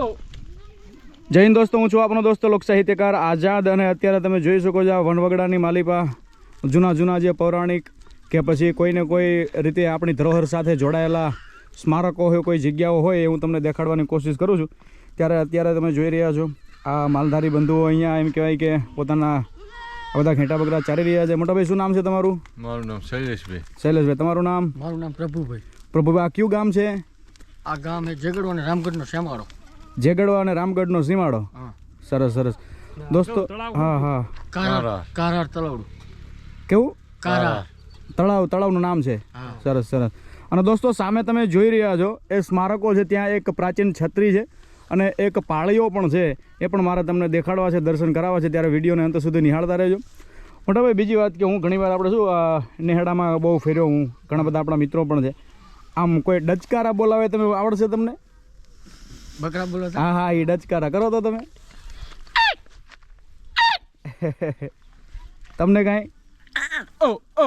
જય હિન્દ દોસ્તો હું છું આપણો દોસ્તો લોક સાહિત્યકાર આઝાદ અને અત્યારે તમે જોઈ શકો છો આ વનવગડાની માલિપા જૂના જૂના જે પૌરાણિક કે પછી કોઈને કોઈ રીતે આપણી ધરોહર સાથે જોડાયેલા સ્મારકો હોય કોઈ જગ્યાઓ હોય એ હું તમને દેખાડવાની કોશિશ કરું છું. ત્યારે અત્યારે તમે જોઈ રહ્યા છો આ માલધારી બંધુઓ અહીંયા એમ કહેવાય કે પોતાના આ બધા ઘેટા બગડા ચાલી રહ્યા છે. મોટાભાઈ શું નામ છે તમારું? મારું નામ શૈલેષભાઈ. શૈલેષભાઈ તમારું નામ? મારું નામ પ્રભુભાઈ. પ્રભુભાઈ આ કયું ગામ છે? આ ગામ એ જગડો અને રામગઢનો શ્યામાળો જેગડવા અને રામગઢનો સીમાડો? સરસ સરસ. દોસ્તો હા હા. કારાર કારાર. કારાર કેવું? કારાર તળાવ તળાવનું નામ છે? સરસ સરસ. અને દોસ્તો સામે તમે જોઈ રહ્યા છો એ સ્મારકો છે ત્યાં એક પ્રાચીન છત્રી છે અને એક પાળીઓ પણ છે. એ પણ મારે તમને દેખાડવા છે દર્શન કરાવવા છે ત્યારે વિડીયોને અંત સુધી નિહાળતા રહેજો. મોટાભાઈ બીજી વાત કે હું ઘણીવાર આપણે શું નેહડામાં બહુ ફેર્યો હું ઘણા બધા આપણા મિત્રો પણ છે. આમ કોઈ ડચકારા બોલાવે તમે આવડશે તમને? બકરા બોલો હા હા એ ડચકારા કરો. તો તમે. તમને કાંઈ? ઓ ઓ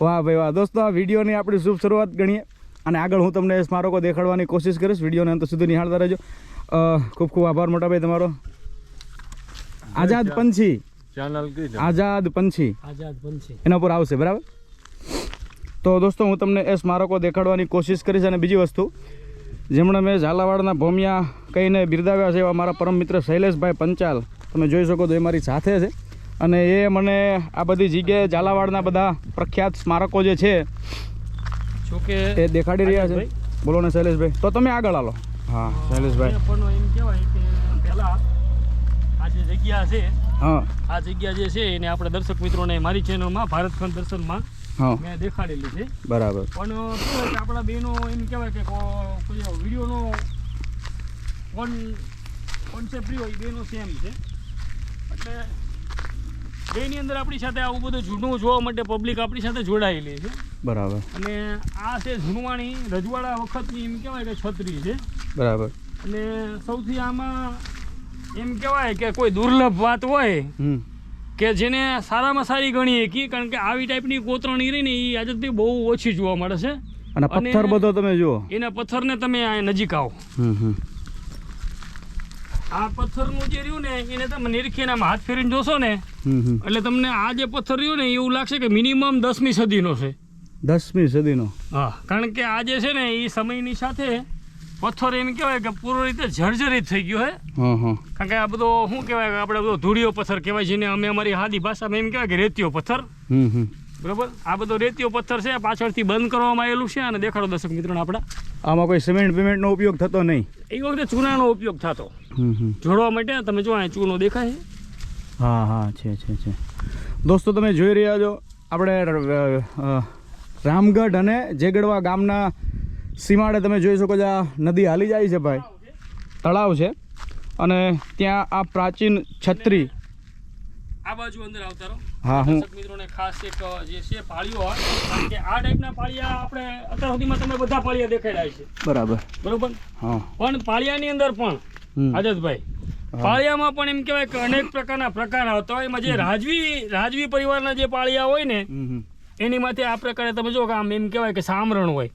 વાહ ભાઈ વાહ. દોસ્તો આ વિડીયોની આપણી શુભ શરૂઆત ગણીએ. અને આગળ હું તમને સ્મારકો દેખાડવાની કોશિશ કરીશ. વિડીયોને અંત સુધી નિહાળતા રહેજો. ખૂબ ખૂબ આભાર મોટા ભાઈ તમારો. પંછી. આઝાદ પંછી. આઝાદ પંછી. એના પર આવશે બરાબર? તો દોસ્તો હું તમને એ સ્મારકો દેખાડવાની કોશિશ કરીશ અને બીજી વસ્તુ જેમણે મેં ઝાલાવાડના ભોમિયા કહીને બિરદાવ્યા છે એવા મારા પરમ મિત્ર શૈલેષભાઈ પંચાલ. તમે જોઈ શકો તો એ મારી સાથે છે. અને એ મને આ બધી જગ્યાએ ઝાલાવાડના બધા પ્રખ્યાત સ્મારકો જે છે જોકે એ દેખાડી રહ્યા છે. બોલો ને શૈલેષભાઈ. તો તમે આગળ હાલો. હા શૈલેષભાઈ. પણ એમ કહેવાય કે પહેલાં આ જે જગ્યા છે હા. આ જગ્યા જે છે એને આપણે દર્શક મિત્રોને મારી ચેનલમાં ભારત ખંડ દર્શનમાં મેં દેખાડેલી છે બરાબર. પણ શું હોય કે આપણા બેનો એમ કહેવાય કે કોઈ વિડીયોનો કોન કોન્સેપ્ટ રહ્યો એ બેનો સેમ છે. એટલે બેની અંદર આપણી સાથે આવું બધું જૂનું જોવા માટે પબ્લિક આપણી સાથે જોડાયેલી છે. બરાબર. અને આ છે જૂનવાણી રજવાડા વખતની એમ કહેવાય કે છત્રી છે. બરાબર. અને સૌથી આમાં એમ કહેવાય કે કોઈ દુર્લભ વાત હોય કે જેને સારામાં સારી ગણીએ કે કારણ કે આવી ટાઈપની કોતરણી રહી ને એ આજથી બહુ ઓછી જોવા મળે છે. અને પથ્થર બધો તમે જુઓ. એના પથ્થરને તમે આ નજીક આવો. આ પથ્થરનું જે રહ્યું ને એને તમે નિરખીનામાં આમ હાથ ફેરીને જોશો ને એટલે તમને આ જે પથ્થર રહ્યું ને એવું લાગશે કે મિનિમમ દસમી સદીનો છે. દસમી સદીનો. હા કારણ કે આ જે છે ને એ સમયની સાથે પથ્થર એમ કહેવાય કે પૂરી રીતે જર્જરિત થઈ ગયો હે. હા હા કારણ કે આ બધો શું કહેવાય કે આપણે બધો ધૂળિયો પથ્થર કહેવાય જેને અમે અમારી હાદી ભાષામાં એમ કહેવાય કે રેતીયો પથ્થર. બરોબર? આ બધો રેતીયો પથ્થર છે પાછળથી બંધ કરવામાં આવેલું છે અને દેખાડો દર્શક મિત્રો આપણા. આમાં કોઈ સિમેન્ટ બિમેન્ટનો ઉપયોગ થતો નહીં. એ વખતે ચૂનાનો ઉપયોગ થતો. જોડવા માટે તમે જો આ ચૂનો દેખાય હા હા છે છે છે. દોસ્તો તમે જોઈ રહ્યા છો આપણે રામગઢ અને જેગડવા ગામના સીમાડે તમે જોઈ શકો છો આ નદી હાલી જાય છે ભાઈ. તળાવ છે. અને ત્યાં આ પ્રાચીન છત્રી. આ બાજુ અંદર આવતા રહો. હા હું મિત્રોને ખાસ એક જે છે પાળીઓ હોય કારણ કે આ ટાઈપના પાળિયા આપણે અત્યાર સુધીમાં તમે બધા પાળિયા દેખાડ્યા છે. બરાબર. બરોબર? હા. પણ પાળિયાની અંદર પણ હમ. પાળિયામાં પણ એમ કહેવાય કે અનેક પ્રકારના પ્રકાર આવતા હોય. એમાં જે રાજવી રાજવી પરિવારના જે પાળિયા હોય ને. એની માથે આ પ્રકારે તમે જો કે આમ એમ કહેવાય કે સામરણ હોય.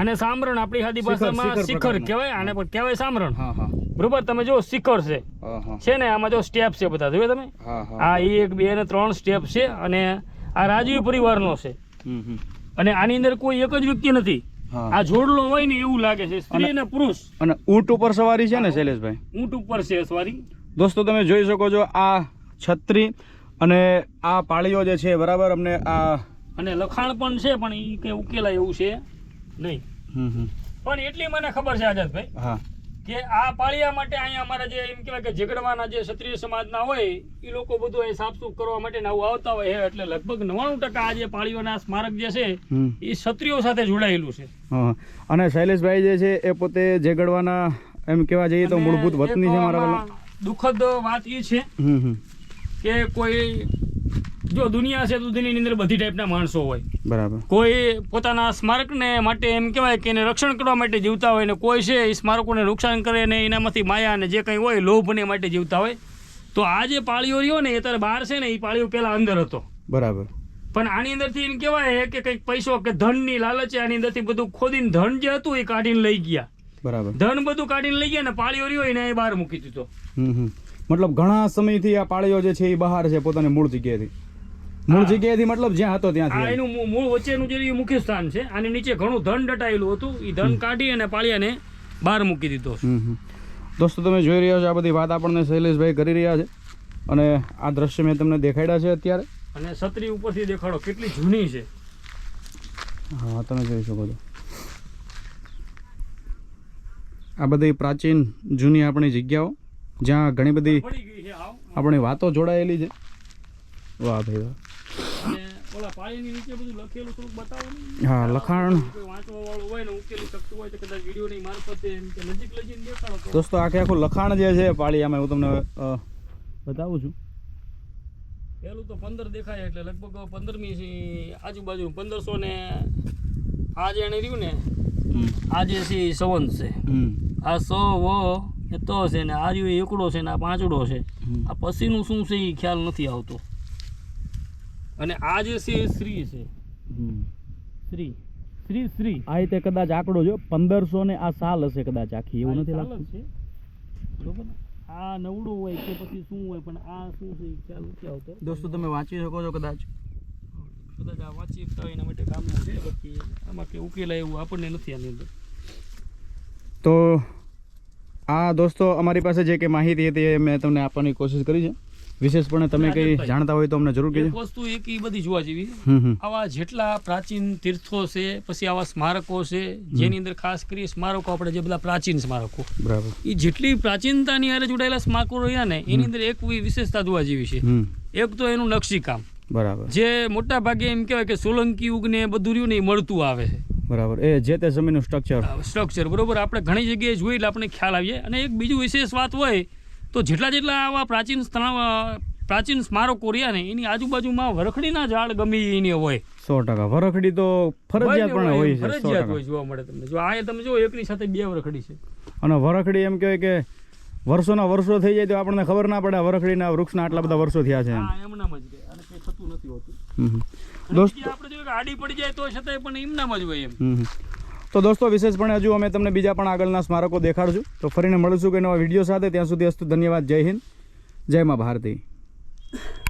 અને સામરણ આપણી હાદી ભાષામાં શિખર કહેવાય આને પણ કહેવાય સામરણ. બરોબર? તમે જો શિખર છે. છે ને? આમાં જો સ્ટેપ છે બધા. જોયે તમે? આ એક બે ને ત્રણ સ્ટેપ છે અને આ રાજવી પરિવારનો છે. અને આની અંદર કોઈ એક જ વ્યક્તિ નથી. આ જોડલો હોય ને એવું લાગે છે. સ્ત્રી અને પુરુષ. અને ઊંટ ઉપર સવારી છે ને શૈલેષભાઈ? ઊંટ ઉપર છે સવારી. દોસ્તો તમે જોઈ શકો છો આ છત્રી અને આ પાળીઓ જે છે બરાબર? અમને આ અને લખાણ પણ છે પણ એ કઈ ઉકેલાય એવું છે. નહીં. હમ હમ. પણ એટલી મને ખબર છે આઝાદભાઈ હા. કે આ પાળિયા માટે અહીંયા અમારા જે એમ કહેવાય કે ઝઘડવાના જે ક્ષત્રિય સમાજના હોય એ લોકો બધું અહીં સાફસૂફ કરવા માટે ને આવું આવતા હોય છે. એટલે લગભગ નવ્વાણું ટકા આ જે પાળીઓના સ્મારક જે છે એ ક્ષત્રિયો સાથે જોડાયેલું છે. અને શૈલેષભાઈ જે છે એ પોતે ઝઘડવાના એમ કહેવા જઈએ તો મૂળભૂત વતની છે મારા દુઃખદ વાત એ છે હમ હમ. કે કોઈ જો દુનિયા છે તો દુનિયાની અંદર બધી ટાઈપના માણસો હોય. બરાબર. કોઈ પોતાના સ્મારકને માટે એમ કહેવાય કે એને રક્ષણ કરવા માટે જીવતા હોય ને કોઈ છે એ સ્મારકોને નુકસાન કરે ને એનામાંથી માયા ને જે કંઈ હોય લોભને માટે જીવતા હોય તો આ જે પાળીઓ રહ્યો ને એ ત્યારે બહાર છે ને એ પાળીઓ પહેલાં અંદર હતો. બરાબર. પણ આની અંદરથી એમ કહેવાય કે કંઈક પૈસો કે ધનની લાલચે આની અંદરથી બધું ખોદીને ધન જે હતું એ કાઢીને લઈ ગયા. બરાબર. ધન બધું કાઢીને લઈ ગયા ને પાળીઓ રહ્યો એને એ બહાર મૂકી દીધો. મતલબ ઘણા સમયથી આ પાળીઓ જે છે એ બહાર છે પોતાની મૂળ જગ્યાએથી. મૂળ જગ્યાએથી મતલબ જ્યાં હતો આ ત્યાંથી એનું મૂ- મૂળ વચ્ચેનું જે રહ્યું મુખ્ય સ્થાન છે આની નીચે ઘણું ધન દટાયેલું હતું. એ ધન કાઢી અને પાળિયાને બહાર મૂકી દીધો છે. હમ હમ. દોસ્તો તમે જોઈ રહ્યા છો આ બધી વાત આપણને શૈલેષભાઈ કરી રહ્યા છે. અને આ દ્રશ્ય મેં તમને દેખાડ્યા છે અત્યારે. અને છત્રી ઉપરથી દેખાડો કેટલી જૂની છે. હા તમે જોઈ શકો છો. આ બધી પ્રાચીન જૂની આપણી જગ્યાઓ જ્યાં ઘણી બધી પડી ગઈ છે આવ આપણી વાતો જોડાયેલી છે. વાહ ભાઈ વાહ. ઓલા પાળીની નીચે બધું લખેલું થોડુંક બતાવો ને. હા લખાણ વાંચવા વાળું હોય ને ઉકેલી શકતું હોય તો કદાચ વિડીયોની મારફતે નજીક લઈ દેખાડો દોસ્તો આખે આખું લખાણ જે છે પાળીયામાં હું તમને બતાવું છું. પહેલું તો પંદર દેખાય એટલે લગભગ પંદરમી આજુબાજુ પંદરસો ને આ જે એને રહ્યું ને આ જે છે સવંત છે. આ સો વ એ તો છે ને આ રહ્યું એકડો છે ને આ પાંચડો છે. આ પછીનું શું છે એ ખ્યાલ નથી આવતો. અને આ જે છે એ શ્રી છે. શ્રી. શ્રી શ્રી. આ રીતે કદાચ આંકડો જો પંદરસો ને આ સાલ હશે કદાચ આખી એવું નથી લાગતું? છે. બરોબર? આ નવડું હોય કે પછી શું હોય પણ આ શું છે ખ્યાલ નથી આવતો. દોસ્તો તમે વાંચી શકો છો કદાચ. કદાચ આ વાંચી શકતા હોય એના માટે કામનું છે બાકી આમાં કે ઉકેલાય એવું આપણને નથી આની અંદર. તો આ દોસ્તો અમારી પાસે જે કે માહિતી હતી એ મેં તમને આપવાની કોશિશ કરી છે. વિશેષપણે તમે કઈ જાણતા હોય તો અમને જરૂર એક કહેજો વસ્તુ એક ઈ બધી જોવા જેવી આવા જેટલા પ્રાચીન તીર્થો છે પછી આવા સ્મારકો છે જેની અંદર ખાસ કરી સ્મારકો આપણે જે બધા પ્રાચીન સ્મારકો. બરાબર. એ જેટલી પ્રાચીનતાની હારે જોડાયેલા સ્મારકો રહ્યા ને એની અંદર એક વિશેષતા જોવા જેવી છે. એક તો એનું નકશીકામ. બરાબર. જે મોટા ભાગે એમ કહેવાય કે સોલંકી યુગને બધું રહ્યું ને એ મળતું આવે છે. બરાબર. એ જે તે સમયનું સ્ટ્રક્ચર સ્ટ્રક્ચર બરોબર? આપણે ઘણી જગ્યાએ જોઈ એટલે આપણને ખ્યાલ આવીએ. અને એક બીજું વિશેષ વાત હોય તો જેટલા જેટલા આવા પ્રાચીન પ્રાચીન સ્મારકો રહ્યા ને એની આજુબાજુમાં વરખડીના ઝાડ ગમે એને હોય. સો ટકા. વરખડી તો ફરજિયાત પણ હોય છે ફરજિયાત હોય જોવા મળે તમને. જો આ તમે જો એકની સાથે બે વરખડી છે. અને વરખડી એમ કહેવાય કે વર્ષોના વર્ષો થઈ જાય તો આપણને ખબર ના પડે વરખડીના વૃક્ષના આટલા બધા વર્ષો થયા છે એમનામ જ અને કંઈ થતું નથી હોતું. દોસ્ત આપણે જો આડી પડી જાય તો છતાંય પણ એમનામાં જ હોય એમ. તો દોસ્તો, વિશેષપણે હજુ અમે તમને બીજા પણ આગળના સ્મારકો દેખાડશું. તો ફરીને મળીશું કે નવા વીડિયો સાથે. ત્યાં સુધી અસ્તુ, ધન્યવાદ. જય હિન્દ. જય મા ભારતી.